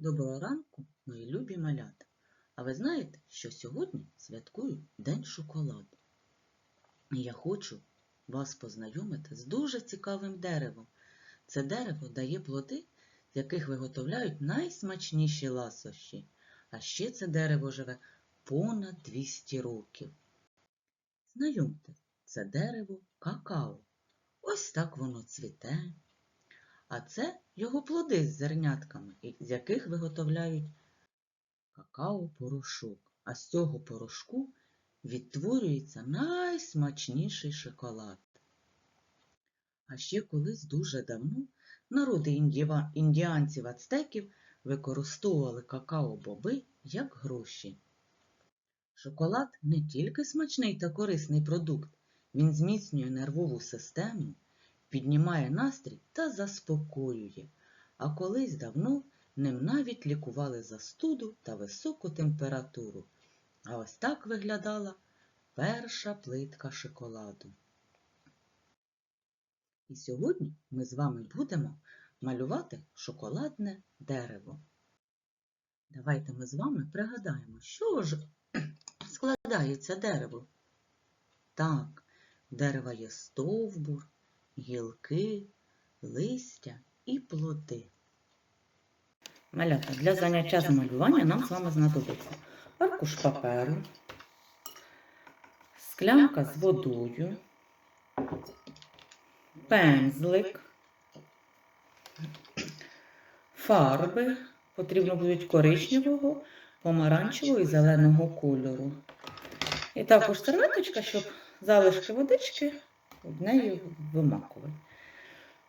Доброго ранку, мої любі малята. А ви знаєте, що сьогодні святкують День шоколаду? І я хочу вас познайомити з дуже цікавим деревом. Це дерево дає плоди, з яких виготовляють найсмачніші ласощі. А ще це дерево живе понад 200 років. Знайомте, це дерево какао. Ось так воно цвіте. А це його плоди з зернятками, з яких виготовляють какао-порошок. А з цього порошку відтворюється найсмачніший шоколад. А ще колись дуже давно народи індіанців-ацтеків використовували какао-боби як гроші. Шоколад не тільки смачний та корисний продукт, він зміцнює нервову систему, піднімає настрій та заспокоює. А колись давно ним навіть лікували застуду та високу температуру. А ось так виглядала перша плитка шоколаду. І сьогодні ми з вами будемо малювати шоколадне дерево. Давайте ми з вами пригадаємо, що ж складається дерево. Так, в дерева є стовбур, гілки, листя і плоди. Малята, для заняття з малювання нам з вами знадобиться аркуш паперу, склянка з водою, пензлик, фарби, потрібно будуть коричневого, помаранчевого і зеленого кольору. І також серветочка, щоб залишки водички неї вимакувати.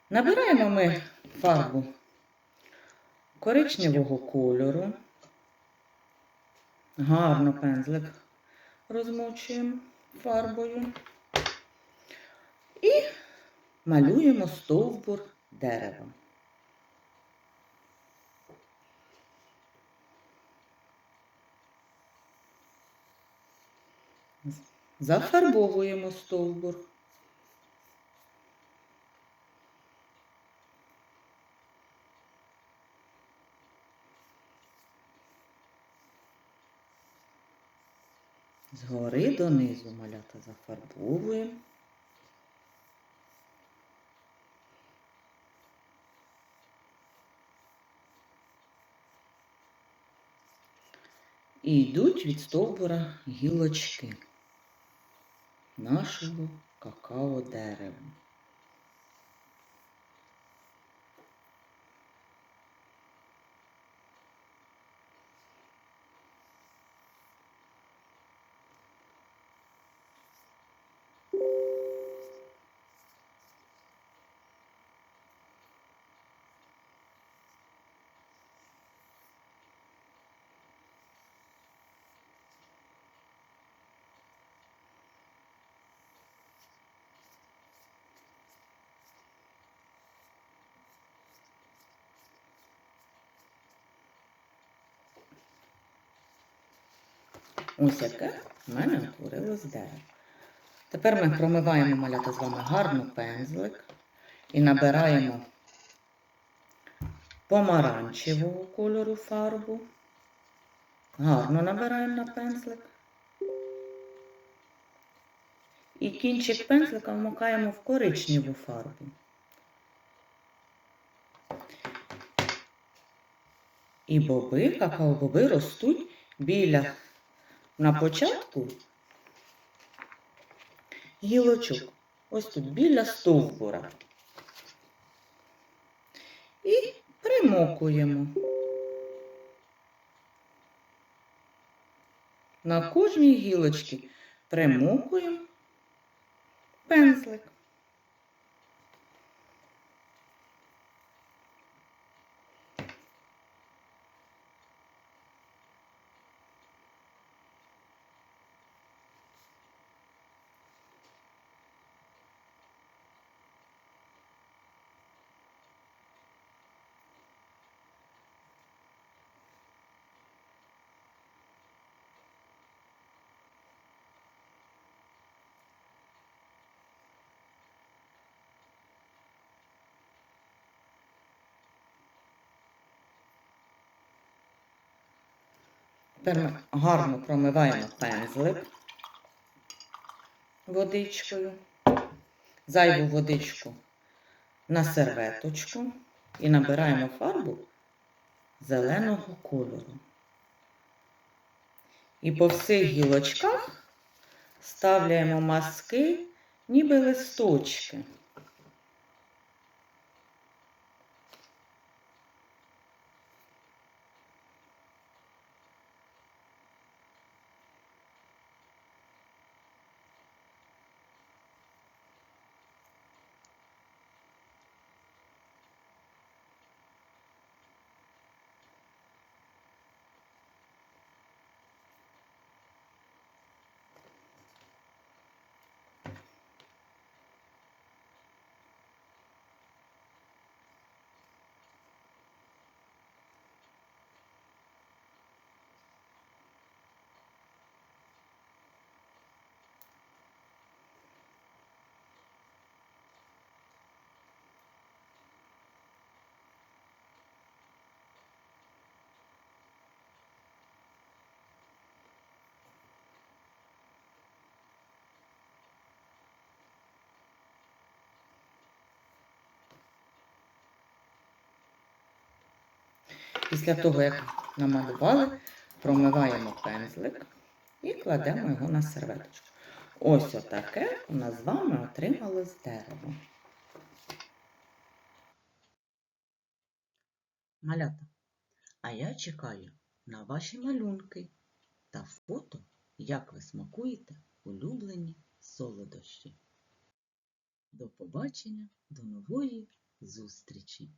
Набираємо ми фарбу коричневого кольору. Гарно пензлик розмочуємо фарбою. І малюємо стовбур дерева. Зафарбовуємо стовбур. Згори донизу малята зафарбовуємо. І йдуть від стовбура гілочки нашого какао дерева. Ось яке в мене утворилось дерево. Тепер ми промиваємо малята з вами гарно пензлик і набираємо помаранчевого кольору фарбу. Гарно набираємо на пензлик. І кінчик пензлика вмикаємо в коричневу фарбу. І боби, какао-боби ростуть біля на початку гілочок. Ось тут біля стовбура. І примокуємо. На кожній гілочці примокуємо пензлик. Тепер гарно промиваємо пензлик водичкою, зайву водичку на серветочку і набираємо фарбу зеленого кольору. І по всіх гілочках ставляємо маски, ніби листочки. Після того, як намалювали, промиваємо пензлик і кладемо його на серветочку. Ось отаке у нас з вами отрималось дерево. Малята, а я чекаю на ваші малюнки та фото, як ви смакуєте улюблені солодощі. До побачення, до нової зустрічі!